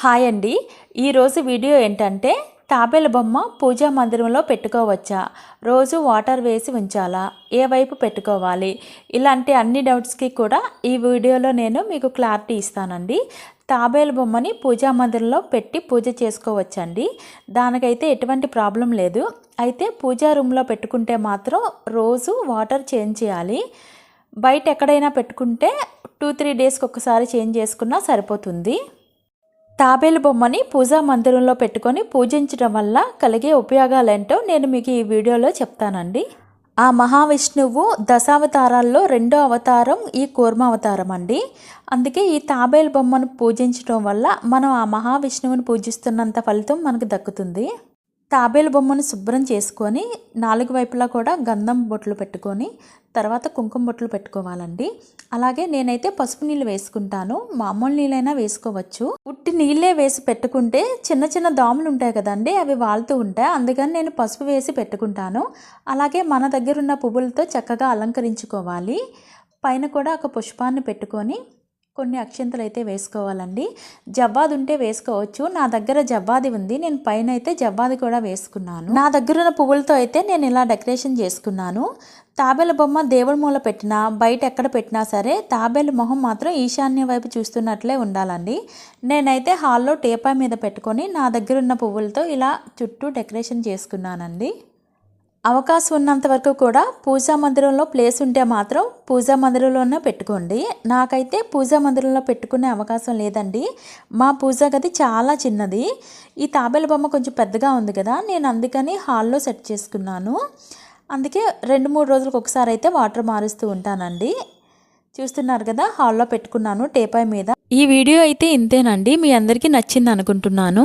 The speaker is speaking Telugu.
హాయ్ అండి. ఈరోజు వీడియో ఏంటంటే తాబేలు బొమ్మ పూజా మందిరంలో పెట్టుకోవచ్చా? రోజు వాటర్ వేసి ఉంచాలా? ఏ వైపు పెట్టుకోవాలి? ఇలాంటి అన్ని డౌట్స్కి కూడా ఈ వీడియోలో నేను మీకు క్లారిటీ ఇస్తానండి. తాబేలు బొమ్మని పూజా మందిరంలో పెట్టి పూజ చేసుకోవచ్చండి. దానికైతే ఎటువంటి ప్రాబ్లం లేదు. అయితే పూజా రూమ్లో పెట్టుకుంటే మాత్రం రోజు వాటర్ చేంజ్ చేయాలి. బయట ఎక్కడైనా పెట్టుకుంటే టూ త్రీ డేస్కి ఒకసారి చేంజ్ చేసుకున్నా సరిపోతుంది. తాబేలు బొమ్మని పూజా మందిరంలో పెట్టుకొని పూజించడం వల్ల కలిగే ఉపయోగాలేంటో నేను మీకు ఈ వీడియోలో చెప్తానండి. ఆ మహావిష్ణువు దశావతారాల్లో రెండో అవతారం ఈ కూర్మ అవతారం అండి. అందుకే ఈ తాబేలు బొమ్మను పూజించడం వల్ల మనం ఆ మహావిష్ణువుని పూజిస్తున్నంత ఫలితం మనకు దక్కుతుంది. తాబేలు బొమ్మను శుభ్రం చేసుకొని నాలుగు వైపులా కూడా గంధం బొట్లు పెట్టుకొని తర్వాత కుంకుమ బొట్లు పెట్టుకోవాలండి. అలాగే నేనైతే పసుపు నీళ్ళు వేసుకుంటాను. మామూలు నీళ్ళైనా వేసుకోవచ్చు. ఉట్టి నీళ్ళే వేసి పెట్టుకుంటే చిన్న చిన్న దోమలు ఉంటాయి కదండి అవి వాళ్తూ ఉంటాయి. అందుకని నేను పసుపు వేసి పెట్టుకుంటాను. అలాగే మన దగ్గర ఉన్న పువ్వులతో చక్కగా అలంకరించుకోవాలి. పైన కూడా ఒక పుష్పాన్ని పెట్టుకొని కొన్ని అక్షంతలు అయితే వేసుకోవాలండి. జవ్వాది ఉంటే వేసుకోవచ్చు. నా దగ్గర జవ్వాది ఉంది. నేను పైన అయితే జవ్వాది కూడా వేసుకున్నాను. నా దగ్గర ఉన్న పువ్వులతో అయితే నేను ఇలా డెకరేషన్ చేసుకున్నాను. తాబేల బొమ్మ దేవుడి మూల పెట్టినా బయట ఎక్కడ పెట్టినా సరే తాబేలు మొహం మాత్రం ఈశాన్య వైపు చూస్తున్నట్లే ఉండాలండి. నేనైతే హాల్లో టేపా మీద పెట్టుకొని నా దగ్గర ఉన్న పువ్వులతో ఇలా చుట్టూ డెకరేషన్ చేసుకున్నానండి. అవకాశం ఉన్నంత వరకు కూడా పూజా మందిరంలో ప్లేస్ ఉంటే మాత్రం పూజా మందిరంలోనే పెట్టుకోండి. నాకైతే పూజా మందిరంలో పెట్టుకునే అవకాశం లేదండి. మా పూజా గది చాలా చిన్నది. ఈ తాబేలు బొమ్మ కొంచెం పెద్దగా ఉంది కదా నేను అందుకని హాల్లో సెట్ చేసుకున్నాను. అందుకే రెండు మూడు రోజులకు ఒకసారి అయితే వాటర్ మారుస్తూ ఉంటానండి. చూస్తున్నారు కదా హాల్లో పెట్టుకున్నాను టేపాయ్ మీద. ఈ వీడియో అయితే ఇంతేనండి. మీ అందరికీ నచ్చింది అనుకుంటున్నాను.